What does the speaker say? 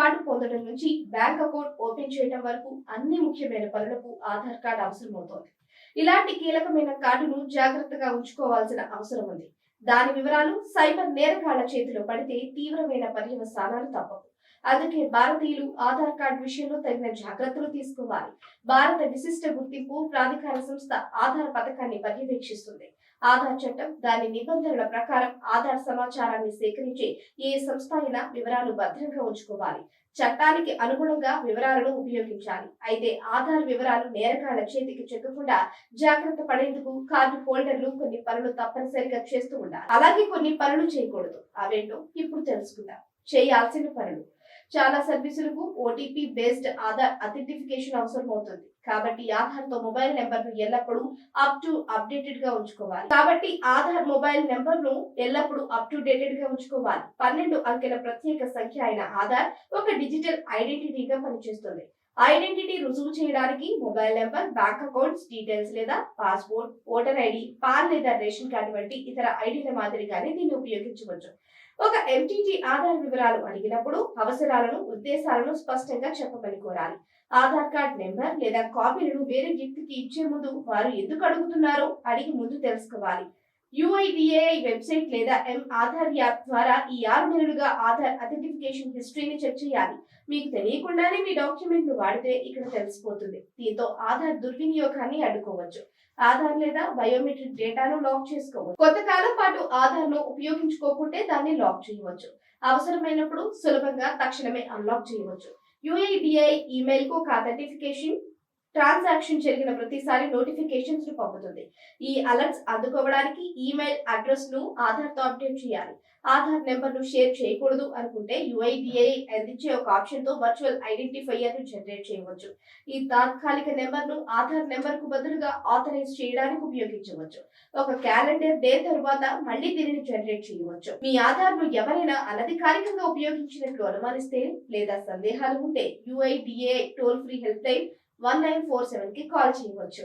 Card పొందడం నుంచి bank account open చేయడం వరకు అన్ని ముఖ్యమైన పనులకు ఆధార్ కార్డు అవసరమవుతోంది. ఇలాంటి కీలకమైన కార్డును జాగ్రత్తగా ఉంచుకోవాల్సిన అవసరం ఉంది. దాని వివరాలు సైబర్ నేరగాళ్ళ చేతిలో పడితే తీవ్రమైన పర్యవసానాలు తప్పవు. అందుకే భారతీయులు ఆధార్ కార్డు విషయంలో తగిన జాగ్రత్తలు తీసుకోవాలి. భారత విశిష్ట గుర్తింపు ప్రాధికార సంస్థ ఆధార్ పథకాన్ని పర్యవేక్షిస్తుంది. ఆధార్ చట్టం దాని నిబంధనల ప్రకారం ఆధార్ సమాచారాన్ని సేకరించే ఏ సంస్థ అయినా వివరాలు భద్రంగా ఉంచుకోవాలి. చట్టానికి అనుగుణంగా వివరాలను ఉపయోగించాలి. అయితే ఆధార్ వివరాలు నేరగాళ్ళ చేతికి చెక్కకుండా జాగ్రత్త పడేందుకు కార్డు హోల్డర్లు కొన్ని పనులు తప్పనిసరిగా చేస్తూ ఉండాలి. అలాగే కొన్ని పనులు చేయకూడదు. అవేంటో ఇప్పుడు తెలుసుకుందాం. చేయాల్సిన పనులు. చాలా సర్వీసులకు ఓటీపీ బేస్డ్ ఆధార్ అథెంటిఫికేషన్ అవసరం అవుతుంది. కాబట్టి ఆధార్తో మొబైల్ నెంబర్ను ఎల్లప్పుడూ అప్ టు అప్డేటెడ్గా ఉంచుకోవాలి. కాబట్టి ఆధార్ మొబైల్ నెంబర్ను ఎల్లప్పుడూ అప్ టు డేటెడ్గా ఉంచుకోవాలి. పన్నెండు అంకెల ప్రత్యేక సంఖ్య అయిన ఆధార్ ఒక డిజిటల్ ఐడెంటిటీగా పనిచేస్తుంది. ఐడెంటిటీ రుజువు చేయడానికి mobile number bank accounts details లేదా పాస్పోర్ట్ ఓటర్ ఐడి పాన్ లేదా రేషన్ కార్డు వంటి ఇతర ఐడీల మాదిరిగానే దీన్ని ఉపయోగించవచ్చు. ఒక ఎంటీటీ ఆధార్ వివరాలు అడిగినప్పుడు అవసరాలను ఉద్దేశాలను స్పష్టంగా చెప్పమని కోరాలి. ఆధార్ కార్డ్ నెంబర్ లేదా కాపీలను వేరే వ్యక్తికి ఇచ్చే ముందు వారు ఎందుకు అడుగుతున్నారో అడిగి ముందు తెలుసుకోవాలి. యుఐడిఏఐ వెబ్సైట్ లేదా ఎం ఆధార్ యాప్ ద్వారా ఈ ఆరు నెలలుగా ఆధార్ అథెంటిఫికేషన్ హిస్టరీని చెక్ చేయాలి. మీకు తెలియకుండానే మీ డాక్యుమెంట్ను వాడితే ఇక్కడ తెలిసిపోతుంది. దీంతో ఆధార్ దుర్వినియోగాన్ని అడ్డుకోవచ్చు. ఆధార్ లేదా బయోమెట్రిక్ డేటాను లాక్ చేసుకోవచ్చు. కొంతకాలం పాటు ఆధార్ను ఉపయోగించుకోకుంటే దాన్ని లాక్ చేయవచ్చు. అవసరమైనప్పుడు సులభంగా తక్షణమే అన్లాక్ చేయవచ్చు. యుఐడిఐ ఈమెయిల్కు ఒక అథెంటిఫికేషన్ ట్రాన్సాక్షన్ జరిగిన ప్రతిసారి నోటిఫికేషన్స్ను పంపుతుంది. ఈ అలర్ట్స్ అందుకోవడానికి ఈమెయిల్ అడ్రస్ను ఆధార్తో అప్డేట్ చేయాలి. ఆధార్ నెంబర్ను షేర్ చేయకూడదు అనుకుంటే యుఐడిఐ అందించే ఒక ఆప్షన్తో వర్చువల్ ఐడెంటిఫైయర్ను జనరేట్ చేయవచ్చు. ఈ తాత్కాలిక నెంబర్ను ఆధార్ నెంబర్కు బదులుగా ఆథరైజ్ చేయడానికి ఉపయోగించవచ్చు. ఒక క్యాలెండర్ డే తరువాత మళ్ళీ దీనిని జనరేట్ చేయవచ్చు. మీ ఆధార్ను ఎవరైనా అనధికారికంగా ఉపయోగించినట్లు అనుమానిస్తే లేదా సందేహాలు ఉంటే UIDAI toll free helpline one nine four సెవెన్కి కాల్ చేయవచ్చు.